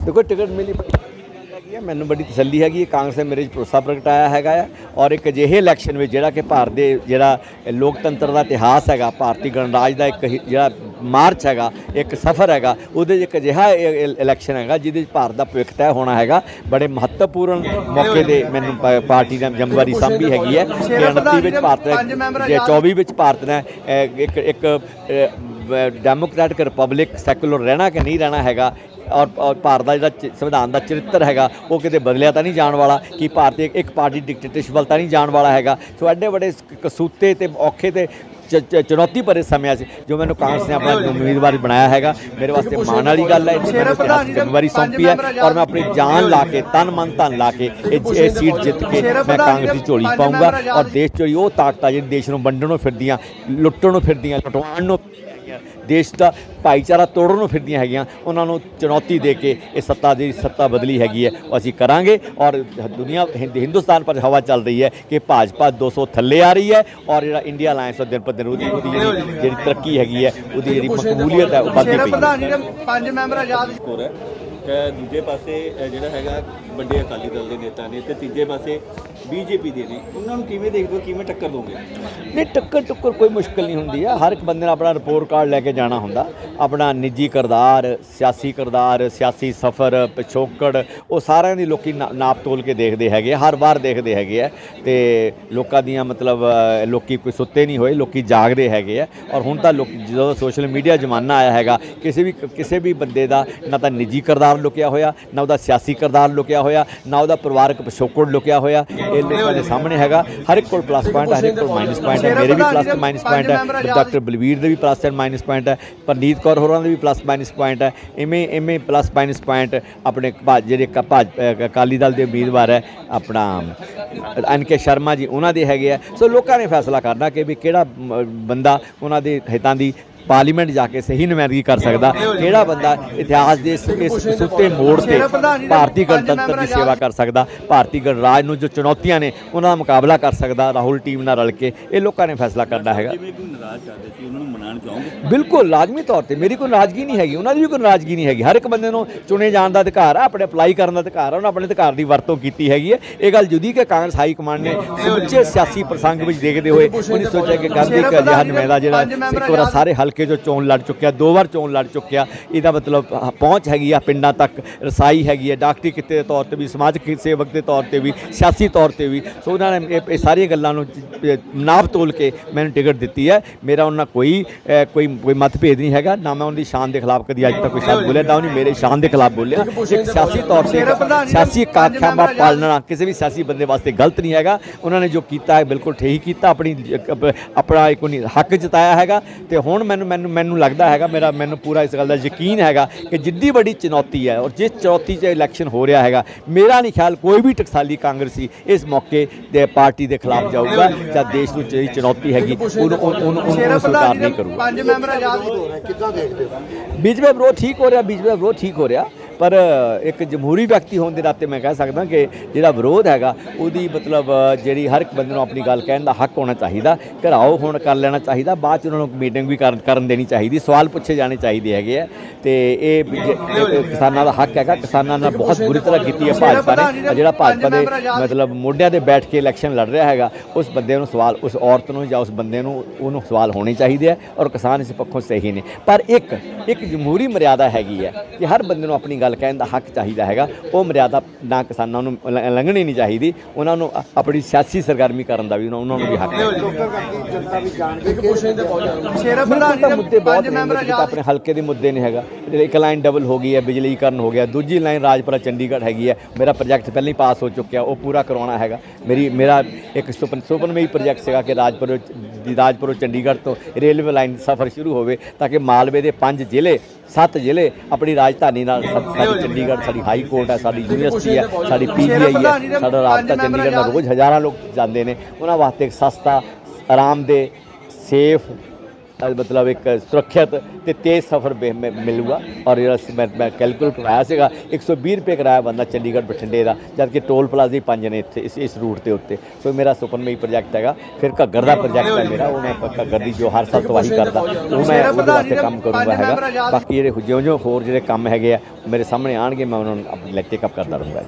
ਦੇਖੋ ਟਿਕਟ ਮਿਲੀ ਹੈਗੀ ਹੈ ਮੈਨੂੰ ਬੜੀ ਤਸੱਲੀ ਹੈਗੀ ਹੈ ਕਾਂਗਰਸ ਨੇ ਮੇਰੇ 'ਚ ਭਰੋਸਾ ਪ੍ਰਗਟਾਇਆ ਹੈਗਾ ਹੈ ਔਰ ਇੱਕ ਅਜਿਹੇ ਇਲੈਕਸ਼ਨ ਵਿੱਚ ਜਿਹੜਾ ਕਿ ਭਾਰਤ ਦੇ ਜਿਹੜਾ ਲੋਕਤੰਤਰ ਦਾ ਇਤਿਹਾਸ ਹੈਗਾ ਭਾਰਤੀ ਗਣਰਾਜ ਦਾ ਇੱਕ ਜਿਹੜਾ ਮਾਰਚ ਹੈਗਾ ਇੱਕ ਸਫ਼ਰ ਹੈਗਾ ਉਹਦੇ 'ਚ ਇੱਕ ਅਜਿਹਾ ਇਲੈਕਸ਼ਨ ਹੈਗਾ ਜਿਹਦੇ 'ਚ ਭਾਰਤ ਦਾ ਭਵਿੱਖ ਤੈਅ ਹੋਣਾ ਹੈਗਾ। ਬੜੇ ਮਹੱਤਵਪੂਰਨ ਮੌਕੇ ਦੇ ਮੈਨੂੰ ਪਾਰਟੀ ਨੇ ਜ਼ਿੰਮੇਵਾਰੀ ਸਾਂਭੀ ਹੈਗੀ ਹੈ ਕਿ 29 ਵਿੱਚ ਭਾਰਤ ਨੇ ਜੇ 24 ਵਿੱਚ ਭਾਰਤ ਨੇ ਇੱਕ ਇੱਕ ਡੈਮੋਕ੍ਰੈਟਿਕ ਰਿਪਬਲਿਕ ਸੈਕੂਲਰ ਰਹਿਣਾ ਕਿ ਨਹੀਂ ਰਹਿਣਾ ਹੈਗਾ ਔਰ ਔਰ ਭਾਰਤ ਦਾ ਜਿਹੜਾ ਚ- ਸੰਵਿਧਾਨ ਦਾ ਚਰਿੱਤਰ ਹੈਗਾ, ਉਹ ਕਿਤੇ ਬਦਲਿਆ ਤਾਂ ਨਹੀਂ ਜਾਣ ਵਾਲਾ, ਕਿ ਭਾਰਤੀ ਇੱਕ- ਪਾਰਟੀ ਡਿਕਟੇਟਰਸ਼ਿਪ ਵੱਲ ਤਾਂ ਨਹੀਂ ਜਾਣ ਵਾਲਾ ਹੈਗਾ। ਸੋ ਐਡੇ ਵੱਡੇ ਕਸੂਤੇ ਤੇ ਔਖੇ ਤੇ ਚੁਣੌਤੀ ਭਰੇ ਸਮਿਆਂ 'ਚ ਜੋ ਮੈਨੂੰ ਕਾਂਗਰਸ ਨੇ ਆਪਣਾ ਉਮੀਦਵਾਰ ਬਣਾਇਆ ਹੈਗਾ, ਮੇਰੇ ਵਾਸਤੇ ਮਾਣ ਵਾਲੀ ਗੱਲ ਹੈ ਇਹ ਮੈਨੂੰ ਜ਼ਿੰਮੇਵਾਰੀ ਸੌਂਪੀ ਹੈ ਔਰ ਮੈਂ ਆਪਣੀ ਜਾਨ ਲਾ ਕੇ, ਤਨ ਮਨ ਧਨ ਲਾ ਕੇ ਇਹ ਇਹ ਸੀਟ ਜਿੱਤ ਕੇ ਮੈਂ ਕਾਂਗਰਸ ਦੀ ਝੋਲੀ ਪਾਉਂਗਾ ਔਰ ਦੇਸ਼ 'ਚ ਉਹ ਤਾਕਤਾਂ ਜਿਹੜੀ ਦੇਸ਼ ਨੂੰ ਵੰਡਣ ਨੂੰ ਫਿਰਦੀਆਂ, ਲੁੱਟਣ ਨੂੰ ਫਿਰਦੀਆਂ, ਲੁਟਵਾਉਣ ਨੂੰ ਹੈਗੀਆਂ, ਦੇਸ਼ ਦਾ ਭਾਈਚਾਰਾ ਤੋੜਨ ਨੂੰ ਫਿਰਦੀਆਂ ਹੈਗੀਆਂ। ਉਹਨਾਂ ਨੂੰ ਚੁਣੌਤੀ ਦੇ ਕੇ ਇਹ ਸੱਤਾ ਦੀ ਸੱਤਾ ਬਦਲੀ ਹੈਗੀ ਹੈ। ਉਹ ਅਸੀਂ ਕਰਾਂਗੇ ਔਰ ਦੁਨੀਆ ਹਿੰਦ- ਹਿੰਦੁਸਤਾਨ ਪਰ ਹਵਾ ਚੱਲ ਰਹੀ ਹੈ ਕਿ ਭਾਜਪਾ 200 ਥੱਲੇ ਆ ਰਹੀ ਹੈ ਔਰ ਜਿਹੜਾ ਇੰਡੀਆ ਅਲਾਈਅੰਸ ਦਿਨ ਪਰ ਦਿਨ ਉਹਦੀ ਜਿਹੜੀ ਤਰੱਕੀ ਹੈਗੀ ਹੈ ਉਹਦੀ ਜਿਹੜੀ ਮਕਬੂਲੀਅਤ ਹੈ ਉਹ ਵੱਧਦੀ ਪਈ ਹੈ। ਪ੍ਰਧਾਨ ਜੀ ਦੇ ਪੰਜ ਮੈਂਬਰ ਆਜ਼ਾਦ ਹੋਰ ਹੈ। ਤੇ ਦੂਜੇ ਪਾਸੇ ਜਿਹੜਾ ਹੈਗਾ ਵੱਡੇ ਅਕਾਲੀ ਦਲ ਦੇ ਨੇਤਾ ਨੇ ਤੇ ਤੀਜੇ ਪਾਸੇ ਬੀਜੇਪੀ ਦੇ ਨੇ। ਉਹਨਾਂ ਨੂੰ ਕਿਵੇਂ ਦੇਖਦੇ ਹੋ ਕਿਵੇਂ ਟੱਕਰ ਦੋਗੇ? ਨਹੀਂ ਟੱਕਰ ਟੁੱਕਰ ਕੋਈ ਮੁਸ਼ਕਲ ਨਹੀਂ ਹੁੰਦੀ ਆ। ਹਰ ਇੱਕ ਬੰਦੇ ਨੇ ਆਪਣਾ ਰਿਪੋਰਟ ਕਾਰਡ ਲੈ ਕੇ ਜਾਣਾ ਹੁੰਦਾ। ਆਪਣਾ ਨਿੱਜੀ ਕਿਰਦਾਰ ਸਿਆਸੀ ਕਿਰਦਾਰ ਸਿਆਸੀ ਸਫ਼ਰ ਪਿਛੋਕੜ ਉਹ ਸਾਰਿਆਂ ਦੀ ਲੋਕੀ ਨਾਪ ਤੋਲ ਕੇ ਦੇਖਦੇ ਹੈਗੇ ਹਰ ਵਾਰ ਦੇਖਦੇ ਹੈਗੇ ਆ। ਤੇ ਲੋਕਾਂ ਦੀਆਂ ਮਤਲਬ ਅ, ਲੋਕੀ ਕੋਈ ਸੁੱਤੇ ਨਹੀਂ ਹੋਏ ਲੋਕੀ ਜਾਗਦੇ ਹੈਗੇ ਆ। ਔਰ ਹੁਣ ਤਾਂ ਲੋਕ ਜਦੋਂ ਸੋਸ਼ਲ ਮੀਡੀਆ ਜ਼ਮਾਨਾ ਆਇਆ ਹੈਗਾ ਕਿਸੇ ਵੀ ਕਿਸੇ ਵੀ ਬੰਦੇ ਦਾ ਨਾ ਤਾਂ ਨਿੱਜੀ ਕਿਰਦਾਰ ਲੁਕਿਆ ਹੋਇਆ, ਨਾ ਉਹਦਾ ਸਿਆਸੀ ਕਿਰਦਾਰ ਲੁਕਿਆ ਹੋਇਆ, ਨਾ ਉਹਦਾ ਪਰਿਵਾਰਕ ਪਿਛੋਕੜ ਲੁਕਿਆ ਹੋਇਆ। ਇਹ ਲੋਕਾਂ ਦੇ ਸਾਹਮਣੇ ਹੈਗਾ। ਹਰ ਇੱਕ ਕੋਲ ਪਲੱਸ ਪੁਆਇੰਟ ਹਰ ਇੱਕ ਕੋਲ ਮਾਈਨਸ ਪੁਆਇੰਟ ਹੈ। ਮੇਰੇ ਵੀ ਪਲੱਸ ਤੇ ਮਾਈਨਸ ਪੁਆਇੰਟ ਹੈ। ਡਾਕਟਰ ਬਲਵੀਰ ਦੇ ਵੀ ਪਲੱਸ ਤੇ ਮਾਈਨਸ ਪੁਆਇੰਟ ਹੈ। ਪਰਨੀਤ ਕੌਰ ਹੋਰਾਂ ਦੇ ਵੀ ਪਲੱਸ ਮਾਈਨਸ ਪੁਆਇੰਟ ਹੈ। ਇਵੇਂ ਇਵੇਂ ਪਲੱਸ ਮਾਈਨਸ ਪੁਆਇੰਟ ਆਪਣੇ ਭਾ- ਜਿਹੜੇ ਅਕਾਲੀ ਦਲ ਦੇ ਉਮੀਦਵਾਰ ਹੈ, ਆਪਣਾ ਐਨ ਕੇ ਸ਼ਰਮਾ ਜੀ, ਉਹਨਾਂ ਦੇ ਹੈਗੇ ਆ। ਸੋ ਲੋਕਾਂ ਨੇ ਫੈਸਲਾ ਕਰਨਾ ਕਿ ਵੀ ਕਿਹੜਾ ਬੰਦਾ ਉਹਨਾਂ ਦੇ ਹਿੱਤਾਂ ਦੀ ਪਾਰਲੀਮੈਂਟ ਜਾ ਕੇ ਸਹੀ ਨੁਮਾਇੰਦਗੀ ਕਰ ਸਕਦਾ। ਕਿਹੜਾ ਬੰਦਾ ਇਤਿਹਾਸ ਦੇ ਇਸ ਸੁੱਤੇ ਮੋੜ ਤੇ ਭਾਰਤੀ ਗਣਤੰਤਰ ਦੀ ਸੇਵਾ ਕਰ ਸਕਦਾ ਭਾਰਤੀ ਗਣਰਾਜ ਨੂੰ ਜੋ ਚੁਣੌਤੀਆਂ ਨੇ ਉਹਨਾਂ ਦਾ ਮੁਕਾਬਲਾ ਕਰ ਸਕਦਾ ਰਾਹੁਲ ਟੀਮ ਨਾਲ ਰਲ ਕੇ ਇਹ ਲੋਕਾਂ ਨੇ ਫੈਸਲਾ ਕਰਨਾ ਹੈਗਾ। ਬਿਲਕੁਲ ਲਾਜ਼ਮੀ ਤੌਰ ਤੇ। ਮੇਰੀ ਕੋਈ ਨਾਰਾਜ਼ਗੀ ਨਹੀਂ ਹੈਗੀ ਉਹਨਾਂ ਦੀ ਵੀ ਕੋਈ ਨਾਰਾਜ਼ਗੀ ਨਹੀਂ ਹੈਗੀ। ਹਰ ਇੱਕ ਬੰਦੇ ਨੂੰ ਚੁਣੇ ਜਾਣ ਦਾ ਅਧਿਕਾਰ ਹੈ ਆਪਣੇ ਅਪਲਾਈ ਕਰਨ ਦਾ ਅਧਿਕਾਰ ਹੈ ਉਹਨਾਂ ਆਪਣੇ ਅਧਿਕਾਰ ਦੀ ਵਰਤੋਂ ਕੀਤੀ ਹੈਗੀ ਹੈ। ਇਹ ਗੱਲ ਜੁਦੀ ਕਿ ਕਾਂਗਰਸ ਹਾਈ ਕਮਾਂਡ ਨੇ ਸਮੁੱਚੇ ਸਿਆਸੀ ਪ੍ਰਸੰਗ ਵਿੱਚ ਦੇਖਦੇ ਹੋਏ ਉਹਨੇ ਸੋਚਿਆ ਕਿ ਗਾਂਧੀ ਇੱਕ ਅਜਿਹਾ ਨੁਮਾਇੰਦਾ ਜਿਹੜਾ ਇੱਕ ਵਾਰ ਸਾਰੇ ਹਲਕੇ 'ਚੋਂ ਚੋਣ ਲੜ ਚੁੱਕਿਆ ਦੋ ਵਾਰ ਚੋਣ ਲੜ ਚੁੱਕਿਆ ਇਹਦਾ ਮਤਲਬ ਪਹੁੰਚ ਹੈਗੀ ਆ ਪਿੰਡਾਂ ਤੱਕ ਰਸਾਈ ਹੈਗੀ ਹੈ ਡਾਕਟਰੀ ਕਿੱਤੇ ਦੇ ਤੌਰ ਤੇ ਵੀ ਸਮਾਜਿਕ ਸੇਵਕ ਦੇ ਤੌਰ ਤੇ ਵੀ ਸਿਆਸੀ ਤੌਰ ਤੇ ਵੀ। ਸੋ ਉਹਨਾਂ ਨੇ ਇਹ- ਸਾਰੀਆਂ ਗੱਲਾਂ ਨੂੰ ਨਾਪ ਤੋਲ ਕੇ ਮੈਨੂੰ ਟਿਕਟ ਦਿੱਤੀ ਹੈ। ਮੇਰਾ ਉਹਨਾਂ ਕੋਈ ਕੋਈ ਕੋਈ ਮਤਭੇਦ ਨਹੀਂ ਹੈਗਾ ਨਾ ਮੈਂ ਉਹਨਾਂ ਦੀ ਸ਼ਾਨ ਦੇ ਖਿਲਾਫ ਕਦੀ ਅੱਜ ਤੱਕ ਕੋਈ ਸ਼ਬਦ ਬੋਲਿਆ ਨਾ ਉਹਨੇ ਮੇਰੇ ਸ਼ਾਨ ਦੇ ਖਿਲਾਫ ਬੋਲਿਆ। ਇੱਕ ਸਿਆਸੀ ਤੌਰ ਤੇ ਸਿਆਸੀ ਕਾਖਿਆਵਾਂ ਪਾਲਣਾ ਕਿਸੇ ਵੀ ਸਿਆਸੀ ਬੰਦੇ ਵਾਸਤੇ ਗਲਤ ਨਹੀਂ ਹੈਗਾ। ਉਹਨਾਂ ਨੇ ਜੋ ਕੀਤਾ ਹੈ ਬਿਲਕੁਲ ਠੀਕ ਕੀਤਾ ਆਪਣੀ ਆਪਣਾ ਇੱਕ ਹੱਕ ਜਤਾਇਆ ਹੈਗਾ। ਤੇ ਹੁਣ ਮੈਨੂੰ ਮੈਨੂੰ ਮੈਨੂੰ ਲੱਗਦਾ ਹੈਗਾ ਮੇਰਾ ਮੈਨੂੰ ਪੂਰਾ ਇਸ ਗੱਲ ਦਾ ਯਕੀਨ ਹੈਗਾ ਕਿ ਜਿੱਡੀ ਵੱਡੀ ਚੁਣੌਤੀ ਹੈ ਔਰ ਜਿਸ ਚੁਣੌਤੀ 'ਚ ਇਲੈਕਸ਼ਨ ਹੋ ਰਿਹਾ ਹੈਗਾ ਮੇਰਾ ਨਹੀਂ ਖਿਆਲ ਕੋਈ ਵੀ ਟਕਸਾਲੀ ਕਾਂਗਰਸੀ ਇਸ ਮੌਕੇ ਦੇ ਪਾਰਟੀ ਦੇ ਖਿਲਾਫ ਜਾਊਗਾ ਜਾਂ ਦੇਸ਼ ਨੂੰ ਜਿਹੜੀ ਚੁਣੌਤੀ ਹੈਗੀ ਉਹਨੂੰ ਉਹਨੂੰ ਉਹਨੂੰ ਉਹਨੂੰ ਸ਼ੇਰਾ ਸਵੀਕਾਰ ਪ੍ਰਧਾਨ ਜੀ ਨਹੀਂ ਕਰੂਗਾ। ਪੰਜ ਮੈਂਬਰ ਆਜ਼ਾਦ ਬੀਜੇਪੀ ਦਾ ਵਿਰੋਧ ਠੀਕ ਹੋ ਰਿਹਾ ਬੀਜੇਪੀ ਦਾ ਵਿਰੋਧ ਠੀਕ ਹੋ ਰਿਹਾ। ਪਰ ਇੱਕ ਜਮਹੂਰੀ ਵਿਅਕਤੀ ਹੋਣ ਦੇ ਨਾਤੇ ਮੈਂ ਕਹਿ ਸਕਦਾ ਕਿ ਜਿਹੜਾ ਵਿਰੋਧ ਹੈਗਾ ਉਹਦੀ ਮਤਲਬ ਜਿਹੜੀ ਹਰ ਇੱਕ ਬੰਦੇ ਨੂੰ ਆਪਣੀ ਗੱਲ ਕਹਿਣ ਦਾ ਹੱਕ ਹੋਣਾ ਚਾਹੀਦਾ ਘਰਾਓ ਹੁਣ ਕਰ ਲੈਣਾ ਚਾਹੀਦਾ ਬਾਅਦ ਚ ਉਹਨਾਂ ਨੂੰ ਮੀਟਿੰਗ ਵੀ ਕਰਨ ਦੇਣੀ ਚਾਹੀਦੀ ਸਵਾਲ ਪੁੱਛੇ ਜਾਣੇ ਚਾਹੀਦੇ ਹੈਗੇ ਆ। ਤੇ ਇਹ ਕਿਸਾਨਾਂ ਦਾ ਹੱਕ ਹੈਗਾ ਕਿਸਾਨਾਂ ਨਾਲ ਬਹੁਤ ਬੁਰੀ ਤਰ੍ਹਾਂ ਕੀਤੀ ਹੈ ਭਾਜਪਾ ਨੇ ਜਿਹੜਾ ਭਾਜਪਾ ਦੇ ਮਤਲਬ ਮੋਢਿਆਂ ਤੇ ਬੈਠ ਕੇ ਇਲੈਕਸ਼ਨ ਲੜ ਰਿਹਾ ਹੈਗਾ ਉਸ ਬੰਦੇ ਨੂੰ ਸਵਾਲ ਉਸ ਔਰਤ ਨੂੰ ਜਾਂ ਉਸ ਬੰਦੇ ਨੂੰ ਉਹਨੂੰ ਸਵਾਲ ਹੋਣੇ ਚਾਹੀਦੇ ਆ ਔਰ ਕਿਸਾਨ ਇਸ ਪੱਖੋਂ ਸਹੀ ਨੇ। ਪਰ ਇੱਕ ਇੱਕ ਜਮਹੂਰੀ ਮਰਿਆਦਾ ਹੈਗੀ ਹੈ ਕਿ ਹਰ ਬੰਦੇ ਨੂੰ ਆਪਣੀ ਗੱਲ ਕਹਿਣ ਦਾ ਹੱਕ ਚਾਹੀਦਾ ਹੈਗਾ। ਉਹ ਮਰਿਆਦਾ ਨਾ ਕਿਸਾਨਾਂ ਨੂੰ ਲੰਘਣੀ ਨਹੀਂ ਚਾਹੀਦੀ। ਉਹਨਾਂ ਨੂੰ ਆਪਣੀ ਸਿਆਸੀ ਸਰਗਰਮੀ ਕਰਨ ਦਾ ਵੀ ਉਹਨਾਂ ਨੂੰ ਵੀ ਹੱਕ ਹੈ। ਮੁੱਦੇ ਬਹੁਤ ਨੇ ਆਪਣੇ ਹਲਕੇ ਦੇ ਮੁੱਦੇ ਨੇ ਹੈਗਾ। ਇੱਕ ਲਾਈਨ ਡਬਲ ਹੋ ਗਈ ਹੈ ਬਿਜਲੀਕਰਨ ਹੋ ਗਿਆ ਦੂਜੀ ਲਾਈਨ ਰਾਜਪੁਰਾ ਚੰਡੀਗੜ੍ਹ ਹੈਗੀ ਹੈ। ਮੇਰਾ ਪ੍ਰੋਜੈਕਟ ਪਹਿਲਾਂ ਹੀ ਪਾਸ ਹੋ ਚੁੱਕਿਆ ਉਹ ਪੂਰਾ ਕਰਵਾਉਣਾ ਹੈਗਾ। ਮੇਰੀ ਮੇਰਾ ਇੱਕ ਸੁਪਨ ਸੁਪਨਮਈ ਪ੍ਰੋਜੈਕਟ ਸੀਗਾ ਕਿ ਰਾਜਪੁਰ ਦੀ ਰਾਜਪੁਰੋਂ ਚੰਡੀਗੜ੍ਹ ਤੋਂ ਰੇਲਵੇ ਲਾਈਨ ਸਫ਼ਰ ਸ਼ੁਰੂ ਹੋਵੇ ਤਾਂ ਕਿ ਮਾਲਵੇ ਦੇ ਪੰਜ ਜ਼ਿਲ੍ਹੇ ਸੱਤ ਜ਼ਿਲ੍ਹੇ ਆਪਣੀ ਰਾਜਧਾਨੀ ਨਾਲ ਸਾਡੀ ਚੰਡੀਗੜ੍ਹ ਸਾਡੀ ਹਾਈ ਕੋਰਟ ਹੈ ਸਾਡੀ ਯੂਨੀਵਰਸਿਟੀ ਹੈ ਸਾਡੀ ਪੀਜੀਆਈ ਹੈ ਸਾਡਾ ਰਾਬਤਾ ਚੰਡੀਗੜ੍ਹ ਦਾ ਰੋਜ਼ ਹਜ਼ਾਰਾਂ ਲੋਕ ਜਾਂਦੇ ਨੇ। ਉਹਨਾਂ ਵਾਸਤੇ ਇੱਕ ਸਸਤਾ ਆਰਾਮਦੇਹ ਸੇਫ ਮਤਲਬ ਇੱਕ ਸੁਰੱਖਿਅਤ ਤੇ ਤੇਜ਼ ਸਫ਼ਰ ਮਿਲੂਗਾ। ਔਰ ਜਿਹੜਾ ਮੈਂ ਮੈਂ ਕੈਲਕੂਲੇਟ ਕਰਾਇਆ ਸੀਗਾ 120 ਰੁਪਏ ਕਿਰਾਇਆ ਬੰਦਾ ਚੰਡੀਗੜ੍ਹ ਬਠਿੰਡੇ ਦਾ ਜਦ ਕਿ ਟੋਲ ਪਲਾਜ਼ੇ ਪੰਜ ਨੇ ਇੱਥੇ ਇਸ ਇਸ ਰੂਟ ਦੇ ਉੱਤੇ। ਸੋ ਮੇਰਾ ਸੁਪਨਮਈ ਪ੍ਰੋਜੈਕਟ ਹੈਗਾ। ਫਿਰ ਘੱਗਰ ਦਾ ਪ੍ਰੋਜੈਕਟ ਹੈ ਮੇਰਾ ਉਹ ਮੈਂ ਘੱਗਰ ਦੀ ਜੋ ਹਰ ਸਾਲ ਤਵਾਹੀ ਕਰਦਾ ਉਹ ਮੈਂ ਉਹਦੇ ਵਾਸਤੇ ਕੰਮ ਕਰੂੰਗਾ ਹੈਗਾ। ਬਾਕੀ ਜਿਹੜੇ ਜਿਉਂ-ਜਿਉਂ ਹੋਰ ਜਿਹੜੇ ਕੰਮ ਹੈਗੇ ਆ ਮੇਰੇ ਸਾਹਮਣੇ ਆਣਗੇ ਮੈਂ ਉਹਨਾਂ ਨੂੰ ਆਪਣੇ ਟੇਕ ਅਪ ਕਰਦਾ ਰਹੂੰਗਾ।